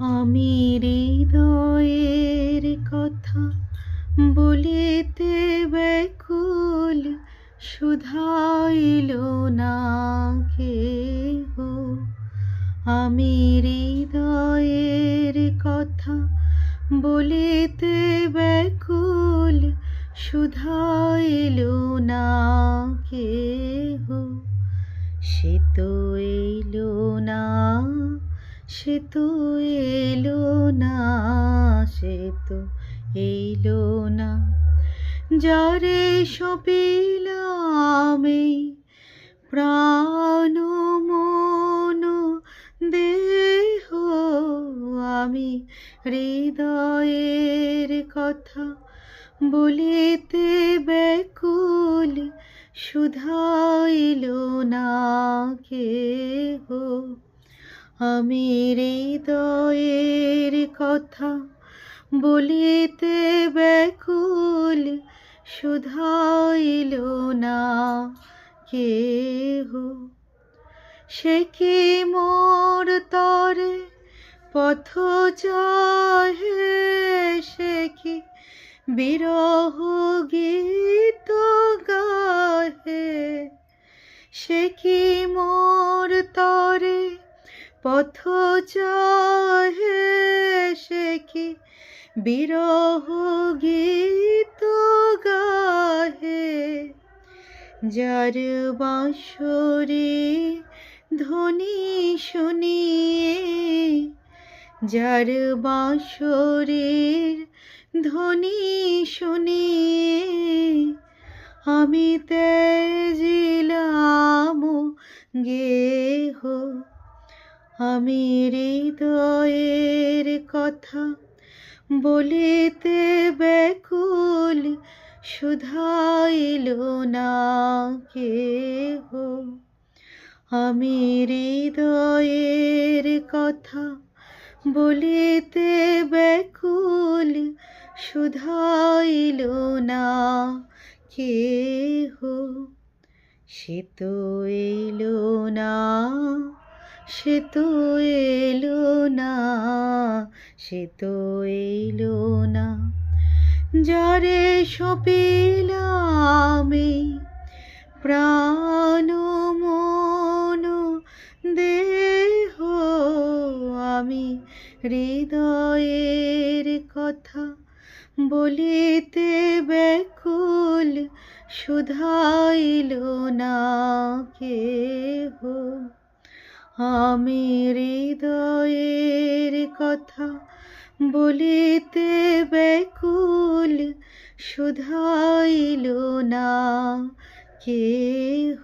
আমি হৃদয়ের কথা বলিতে ব্যাকুল শুধাইল না কেহ। আমি হৃদয়ের কথা বলিতে ব্যাকুল শুধাইল না কেহ। সে তো এলো না সে তো এলো না, সে তো এলো না। যারে সপিলাম এই প্রাণ মন দেহ, আমি হৃদয়ের কথা বলিতে ব্যাকুল শুধাইল না কেহ। আমি হৃদয়ের কথা বলিতে ব্যাকুল, শুধাইল না কেহ। সে কি মোর তরে পথ চাহে? সে কি বিরহ গীত পথ চাহে সে কি বিরহ গীত গাহে। যার বাঁশরে ধ্বনি শুনিয়ে, যার বাঁশরের ধ্বনি শুনিয়ে, আমি তেজিলাম গেহ আমি হৃদয়ের কথা বলিতে ব্যাকুল, শুধাইল না কেহ। আমি হৃদয়ের কথা বলিতে ব্যাকুল, শুধাইল না কেহ। সে তো এলো না সে তো এলো না, সে তো এলো না। যারে সপিলাম প্রাণ মন, দেহ আমি হৃদয়ের কথা বলিতে ব্যাকুল, শুধাইল না কেহ। আমি হৃদয়ের কথা বলিতে ব্যাকুল শুধাইল না কেহ।